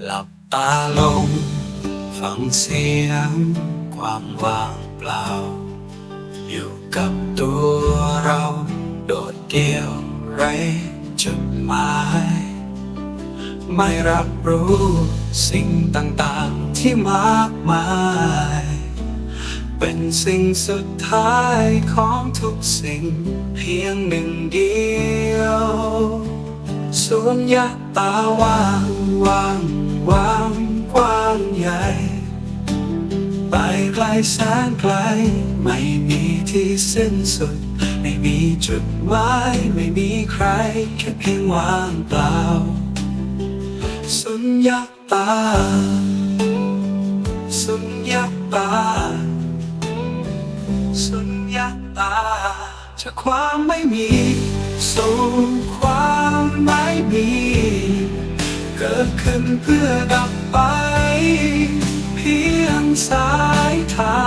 หลับตาลง ฟังเสียงความว่างเปล่า อยู่กับตัวเราโดดเดี่ยวไรจดหมาย ไม่รับรู้สิ่งต่างๆที่มากมาย เป็นสิ่งสุดท้ายของทุกสิ่งเพียงหนึ่งเดียว สุญญาตาว่างว่าง ควางกว้างใหญ่ ไปไกลแสนไกล ไม่มีที่สิ้นสุด ไม่มีจุดหมายไม่มีใคร แค่เพียงว่างเปล่า สุญญาตา สุญญาตา สุญญาตาจากความไม่มี สู่ความไม่มี ขึ้นเพื่อดับไป เพียงสายตา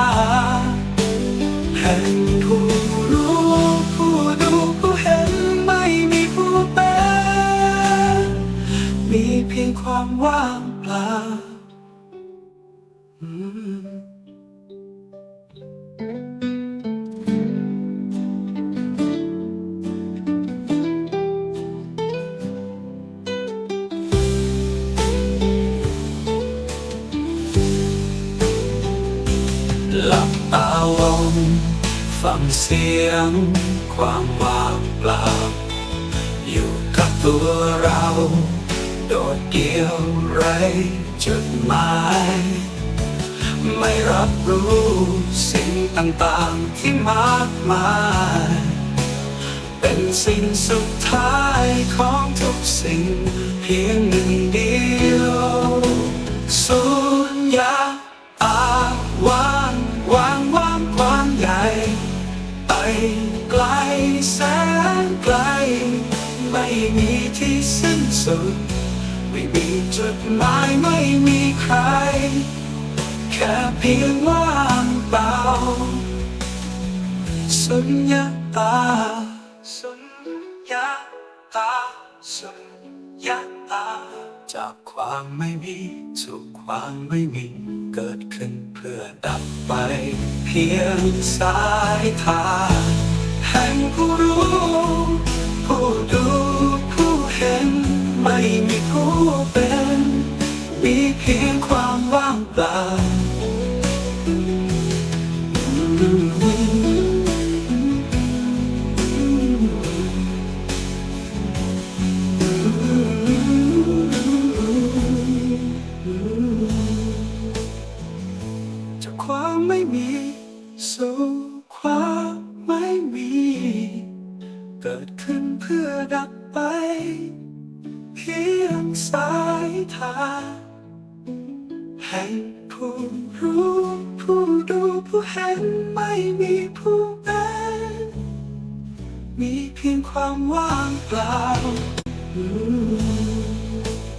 แห่งผู้รู้ผู้ดูผู้เห็นไม่มีผู้เป็นมีเพียงความว่างเปล่าอื หลับตาลงฟังเสียงความว่างเปล่า อยู่กับตัวเรา โดดเดี่ยวไรจุดหมาย ไม่รับรู้สิ่งต่างๆที่มากมาย เป็นสิ่งสุดท้ายของทุกสิ่งเพียงหนึ่งเดียว วางวางกว้างใหญ่ไปไกลแสนไกล ไม่มีที่สิ้นสุด ไม่มีจุดหมายไม่มีใคร แค่เพียงว่างเปล่าสุญญาตาสุญญาตาสุญญาตา จากความไม่มีสู่ความไม่มีเกิดขึ้นเพื่อดับไป เพียงสายทาแห่งผู้รู้ ผู้ดูผู้เห็น ไม่มีผู้เป็น มีเพียงความว่างเปล่า จากความไม่มีสู่ความไม่มี เกิดขึ้นเพื่อดับไป เพียงสายทางแห่งผู้รู้ผู้ดูผู้เห็นไม่มีผู้เป็นมีเพียงความว่างเปล่า